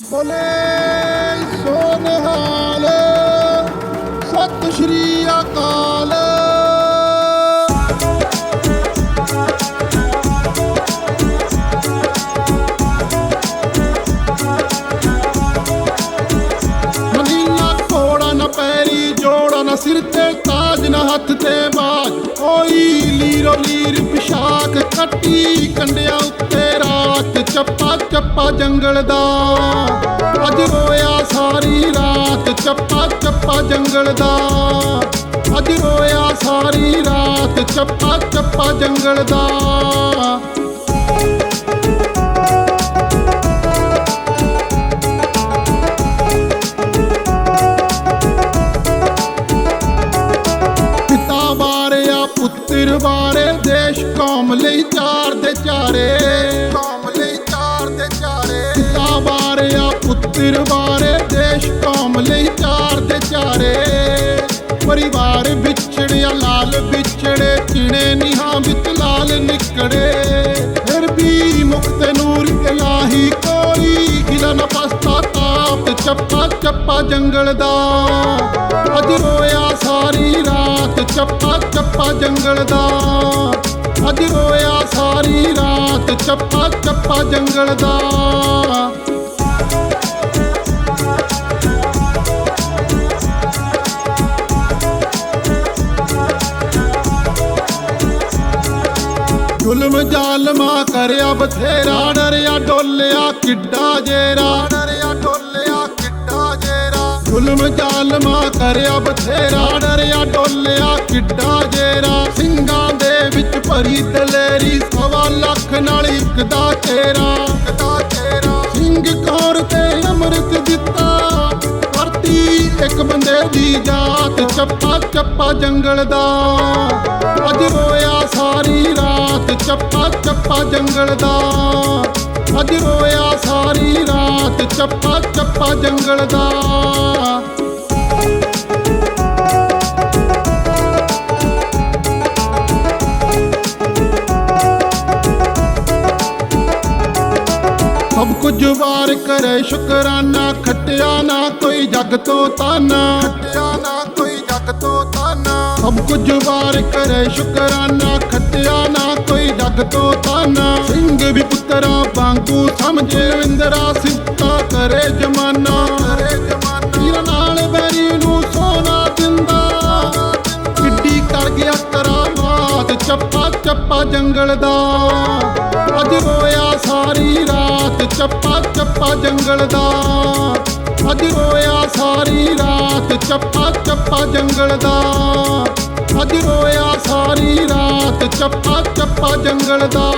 ਬੋਲੇ ਸੋਨਹਾਲ, ਸਤਿ ਸ਼੍ਰੀ ਅਕਾਲ। ਮਨੀਨਾ ਕੋੜਾ ਨਾ ਪੈਰੀ ਜੋੜਾ ਨਾ ਸਿਰ ਤੇ ਤਾਜ ਨਾ ਹੱਥ ਤੇ ਬਾਜ। ਓਈ ਲੀਰੋ ਲੀਰ ਪਿਸ਼ਾਕ ਕੱਟੀ ਕੰਡਿਆਂ ਜੰਗਲ ਦਾ। ਅੱਜ ਰੋਇਆ ਸਾਰੀ ਰਾਤ ਚੱਪਾ ਚੱਪਾ ਜੰਗਲ ਦਾ। ਅੱਜ ਰੋਇਆ ਸਾਰੀ ਰਾਤ ਚੱਪਾ ਚੱਪਾ ਜੰਗਲ ਦਾ। ਪਿਤਾ ਬਾਰਿਆ ਪੁੱਤਰ ਬਾਰੇ ਦੇਸ਼ ਕੌਮ ਲਈ ਚਾਰ ਦੇ ਚਾਰੇ। ਲਾਲ ਨਿਕੜੇ ਫਿਰ ਵੀ ਮੁਕਤ ਨੂਰ ਇਲਾਹੀ ਕੋਈ ਗਿਲਾ ਨਾ ਪਸਤਾ ਤਾਪ, ਚੱਪਾ ਚੱਪਾ ਜੰਗਲ ਦਾ। ਅੱਜ ਰੋਇਆ ਸਾਰੀ ਰਾਤ, ਚੱਪਾ ਚੱਪਾ ਜੰਗਲ ਦਾ। ਅੱਜ ਰੋਇਆ ਸਾਰੀ ਰਾਤ ਜ਼ਾਲਮਾ ਕਰਿਆ ਬਥੇਰਾ, ਡਰਿਆ ਡੋਲਿਆ ਕਿੱਡਾ ਜੇਰਾ। ਡਰਿਆ ਡੋਲਿਆ ਕਿੱਡਾ ਜੇਰਾ ਜ਼ੁਲਮ ਜ਼ਾਲਮਾ ਕਰਿਆ ਬਥੇਰਾ, ਡਰਿਆ ਡੋਲਿਆ ਕਿੱਡਾ ਜੇਰਾ। ਸਿੰਘਾਂ ਦੇ ਵਿੱਚ ਭਰੀ ਦਲੇਰੀ, ਸਵਾ ਲੱਖ ਨਾਲ ਇੱਕ ਦਾ ਤੇਰਾ ਦਾ ਤੇਰਾ ਸਿੰਘ ਕੌਰ ਤੇ ਅੰਮ੍ਰਿਤ ਦਿੱਤਾ। ਵਰਤੀ ਇੱਕ ਬੰਦੇ ਦੀ ਜਾਤ, ਚੱਪਾ ਚੱਪਾ ਜੰਗਲ ਦਾ। ਜੰਗਲ ਦਾ। ਅੱਜ ਰੋਇਆ ਸਾਰੀ ਰਾਤ, ਚੱਪਾ ਚੱਪਾ ਜੰਗਲ ਦਾ। ਸਭ ਕੁਝ ਵਾਰ ਕਰੇ, ਸ਼ੁਕਰਾਨਾ ਖੱਟਿਆ ਨਾ ਕੋਈ ਜੱਗ ਤੋਂ ਤਾਨਾ। ਖੱਟਿਆ ਨਾ ਕੋਈ ਜਗ ਤੋਂ ਤਾਨਾ। ਸਭ ਕੁਝ ਵਾਰ ਕਰੇ, ਸ਼ੁਕਰਾਨਾ ਖੱਟਿਆ ਨਾ ਕੋਈ ਜੱਗ ਤੋਂ ਤਾਨਾ। ਸਿੰਘ ਵੀ ਪੁੱਤਰਾ ਵਾਂਗੂ ਸਮਝੇ ਰਵਿੰਦਰਾ ਸਿੱਤਾ ਕਰੇ ਜਮਾਨਾ। ਕਰੇ ਜਮਾਨਾ ਵੀਰ ਨਾਲ ਬੈਰੀ ਨੂੰ ਸੋਨਾ ਦਿੰਦਾ। ਕਿੱਡੀ ਕਰ ਗਿਆ ਕਰਾਮਾਤ, ਚੱਪਾ ਚੱਪਾ ਜੰਗਲ ਦਾ। ਅੱਜ ਰੋਇਆ ਸਾਰੀ ਰਾਤ, ਚੱਪਾ ਚੱਪਾ ਜੰਗਲ ਦਾ। ਅੱਜ ਰੋਇਆ ਸਾਰੀ ਰਾਤ, ਚੱਪਾ ਚੱਪਾ ਜੰਗਲ ਦਾ। ਅੱਜ ਰੋਇਆ ਸਾਰੀ ਰਾਤ ਚੱਪਾ ਚੱਪਾ ਜੰਗਲ ਦਾ।